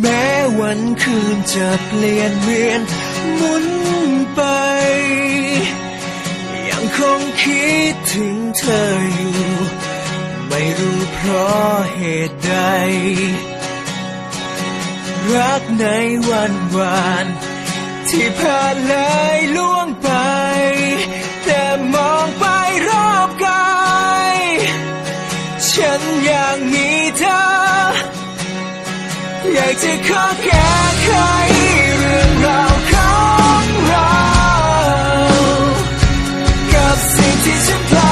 แม้วันคืนจะเปลี่ยนเวียนหมุนไป ยังคงคิดถึงเธออยู่ ไม่รู้เพราะเหตุใด รักในวันวานที่ผ่านเลยล่วงไป แต่มองไปรอบกาย ฉันอยังมีเธอ อยากจะขอแก้ไขเรื่องราวของเรา กับสิ่งที่ฉันพลา